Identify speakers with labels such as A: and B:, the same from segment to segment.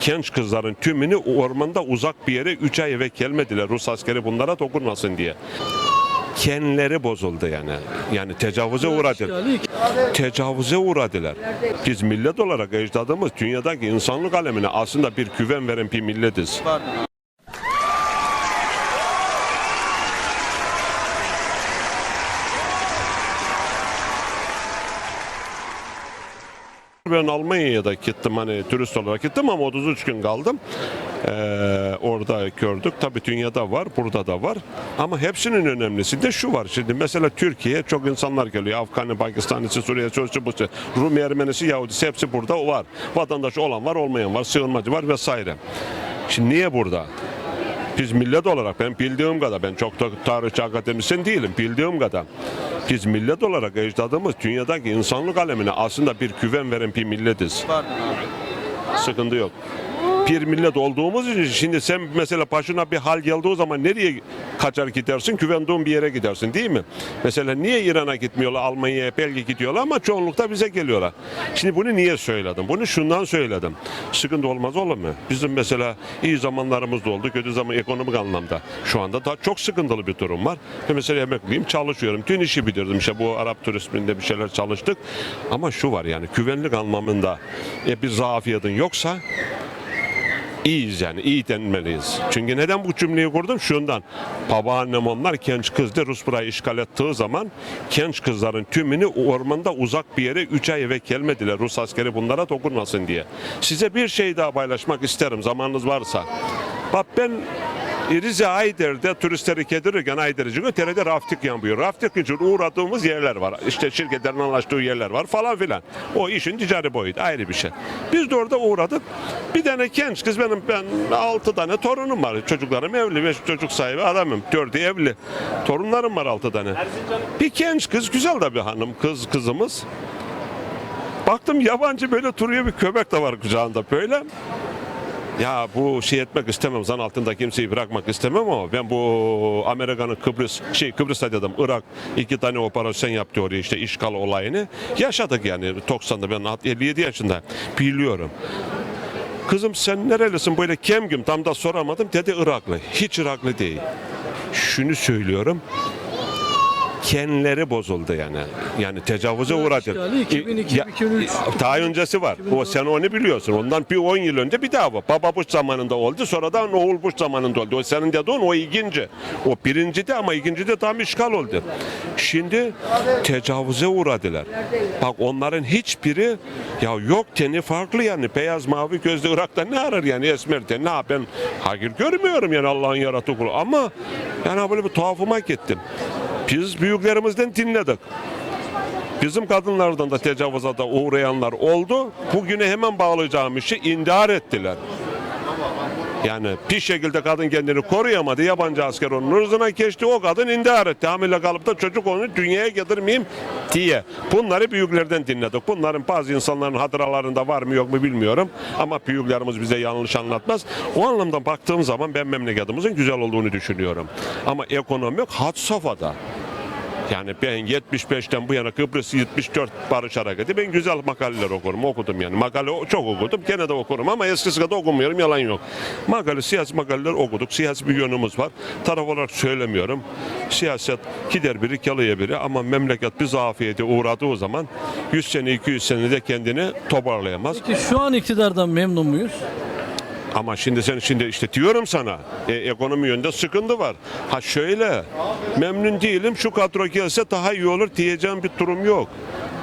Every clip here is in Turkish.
A: genç kızların tümünü ormanda uzak bir yere 3 ay eve gelmediler Rus askeri bunlara dokunmasın diye. Kendileri bozuldu yani. Yani tecavüze uğradılar. Tecavüze uğradılar. Biz millet olarak ecdadımız dünyadaki insanlık alemine aslında bir güven veren bir milletiz. Ben Almanya'ya gittim hani turist olarak gittim ama 33 gün kaldım. Ee, orada gördük. Tabii dünyada var, burada da var. Ama hepsinin önemlisi de şu var. Şimdi mesela Türkiye'ye çok insanlar geliyor. Afganı, Pakistanlısı, Suriye, Sözcü, bu Rum, Ermenisi, Yahudisi hepsi burada var. Vatandaş olan var, olmayan var, sığınmacı var vesaire. Şimdi niye burada? Biz millet olarak ben bildiğim kadar ben çok da tarihçi akademisyen değilim bildiğim kadar biz millet olarak ecdadımız dünyadaki insanlık alemine aslında bir güven veren bir milletiz. Sıkıntı yok. Bir millet olduğumuz için şimdi sen mesela başına bir hal geldiği zaman nereye kaçar gidersin? Güvendiğin bir yere gidersin değil mi? Mesela niye İran'a gitmiyorlar, Almanya'ya, belki gidiyorlar ama çoğunlukta bize geliyorlar. Şimdi bunu niye söyledim? Bunu şundan söyledim. Sıkıntı olmaz olur mu? Bizim mesela iyi zamanlarımız da oldu, kötü zaman ekonomik anlamda. Şu anda daha çok sıkıntılı bir durum var. Ve mesela emekliyim, çalışıyorum. Dün işi bitirdim. İşte bu Arap turizminde bir şeyler çalıştık. Ama şu var yani güvenlik anlamında e, bir zafiyetin yoksa İyiyiz yani, iyi denmeliyiz. Çünkü neden bu cümleyi kurdum? Şundan. Babaannem onlar genç kızdı Rus burayı işgal ettiği zaman genç kızların tümünü ormanda uzak bir yere 3 ay eve gelmediler Rus askeri bunlara dokunmasın diye. Size bir şey daha paylaşmak isterim zamanınız varsa. Bak ben Rize Ayder'de turistleri getirirken Ayder'ci öterede raftik yapıyor. Raftik için uğradığımız yerler var. İşte şirketlerin anlaştığı yerler var falan filan. O işin ticari boyutu ayrı bir şey. Biz de orada uğradık. Bir tane genç kız benim ben altı tane torunum var. Çocuklarım evli. Beş çocuk sahibi adamım. Dördü evli. Torunlarım var altı tane. Bir genç kız güzel de bir hanım kız kızımız. Baktım yabancı böyle duruyor bir köpek de var kucağında böyle. Ya bu şey etmek istemem. Zan altında kimseyi bırakmak istemem ama ben bu Amerika'nın Kıbrıs şey Kıbrıs'ta dedim Irak iki tane operasyon yaptı oraya işte işgal olayını. Yaşadık yani 90'da ben 57 yaşında biliyorum. Kızım sen nerelisin böyle kemgim tam da soramadım dedi Iraklı. Hiç Iraklı değil. Şunu söylüyorum kendileri bozuldu yani. Yani tecavüze uğradı.
B: işgali 2002,
A: Ya-
B: 2003,
A: daha öncesi var. O sen onu biliyorsun. Ondan bir 10 yıl önce bir daha var. Baba Bush zamanında oldu. Sonradan oğul Bush zamanında oldu. O senin dediğin o ikinci. O birinci de ama ikinci de tam işgal oldu. Şimdi tecavüze uğradılar. Bak onların hiçbiri ya yok teni farklı yani. Beyaz mavi gözlü Irak'ta ne arar yani esmer ten. Ne ben hayır görmüyorum yani Allah'ın yarattığı kulu. Ama yani böyle bir tuhafıma gittim. Biz büyüklerimizden dinledik. Bizim kadınlardan da tecavüze da uğrayanlar oldu. Bugüne hemen bağlayacağım işi intihar ettiler. Yani bir şekilde kadın kendini koruyamadı. Yabancı asker onun hırzına geçti. O kadın intihar etti. Hamile kalıp da çocuk onu dünyaya getirmeyeyim diye. Bunları büyüklerden dinledik. Bunların bazı insanların hatıralarında var mı yok mu bilmiyorum. Ama büyüklerimiz bize yanlış anlatmaz. O anlamda baktığım zaman ben memleketimizin güzel olduğunu düşünüyorum. Ama ekonomi had safhada. Yani ben 75'ten bu yana Kıbrıs 74 Barış Hareketi ben güzel makaleler okurum okudum yani makale çok okudum gene de okurum ama eskisi kadar okumuyorum yalan yok. Makale siyasi makaleler okuduk siyasi bir yönümüz var taraf olarak söylemiyorum siyaset gider biri kalıyor biri ama memleket bir zafiyete uğradığı zaman 100 sene 200 senede kendini toparlayamaz.
B: Peki şu an iktidardan memnun muyuz?
A: Ama şimdi sen şimdi işte diyorum sana e, ekonomi yönde sıkıntı var. Ha şöyle memnun değilim şu kadro gelse daha iyi olur diyeceğim bir durum yok.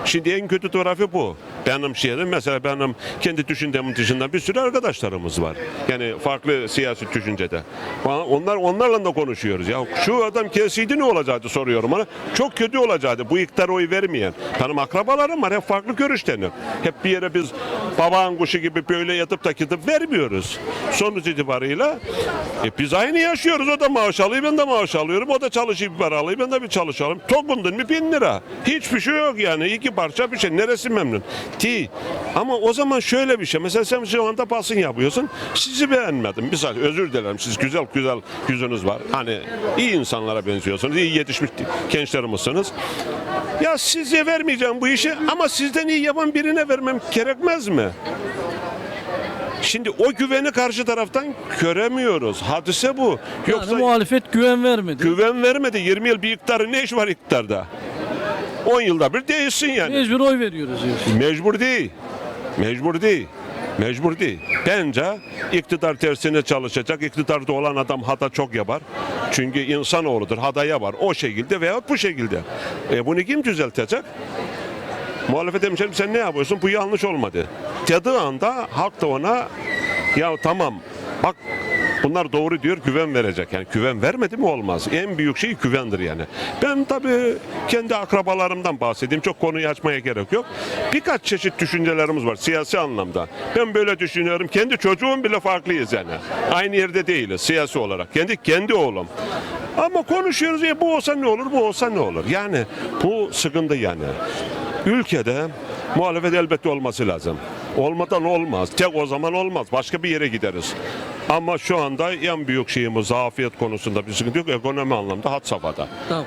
A: Şimdi en kötü tarafı bu. Benim şeyde mesela benim kendi düşüncemin dışında bir sürü arkadaşlarımız var. Yani farklı siyasi düşüncede. Onlar onlarla da konuşuyoruz. Ya şu adam gelseydi ne olacaktı soruyorum ona. Çok kötü olacaktı. Bu iktidar oy vermeyen. Benim akrabalarım var. Hep farklı görüştenir. Hep bir yere biz babağın kuşu gibi böyle yatıp da gidip vermiyoruz. Sonuç itibarıyla e, biz aynı yaşıyoruz. O da maaş alıyor, ben de maaş alıyorum. O da çalışıyor, bir para alıyor, ben de bir çalışalım. Tokundun mu bin lira. Hiçbir şey yok yani. İki parça bir şey. Neresi memnun? Ti. Ama o zaman şöyle bir şey. Mesela sen şu anda basın yapıyorsun. Sizi beğenmedim. Misal özür dilerim. Siz güzel güzel yüzünüz var. Hani iyi insanlara benziyorsunuz. iyi yetişmiş gençlerimizsiniz. Ya size vermeyeceğim bu işi ama sizden iyi yapan birine vermem gerekmez mi? Şimdi o güveni karşı taraftan göremiyoruz. Hadise bu. Yoksa
B: yani muhalefet güven vermedi.
A: güven vermedi. 20 yıl bir iktidarın ne iş var iktidarda? 10 yılda bir değişsin yani.
B: Mecbur oy veriyoruz diyorsun.
A: Mecbur değil. Mecbur değil. Mecbur değil. Bence iktidar tersine çalışacak. İktidarda olan adam hata çok yapar. Çünkü insanoğludur. Hata yapar. O şekilde veyahut bu şekilde. E bunu kim düzeltecek? Muhalefet hemşerim sen ne yapıyorsun? Bu yanlış olmadı. Dediği anda halk da ona ya tamam bak bunlar doğru diyor güven verecek. Yani güven vermedi mi olmaz. En büyük şey güvendir yani. Ben tabii kendi akrabalarımdan bahsedeyim. Çok konuyu açmaya gerek yok. Birkaç çeşit düşüncelerimiz var siyasi anlamda. Ben böyle düşünüyorum. Kendi çocuğum bile farklıyız yani. Aynı yerde değiliz siyasi olarak. Kendi kendi oğlum. Ama konuşuyoruz ya bu olsa ne olur, bu olsa ne olur. Yani bu sıkıntı yani. Ülkede muhalefet elbette olması lazım. Olmadan olmaz. Tek o zaman olmaz. Başka bir yere gideriz. Ama şu anda en büyük şeyimiz zafiyet konusunda bir sıkıntı yok. Ekonomi anlamda had safhada.
B: Tamam.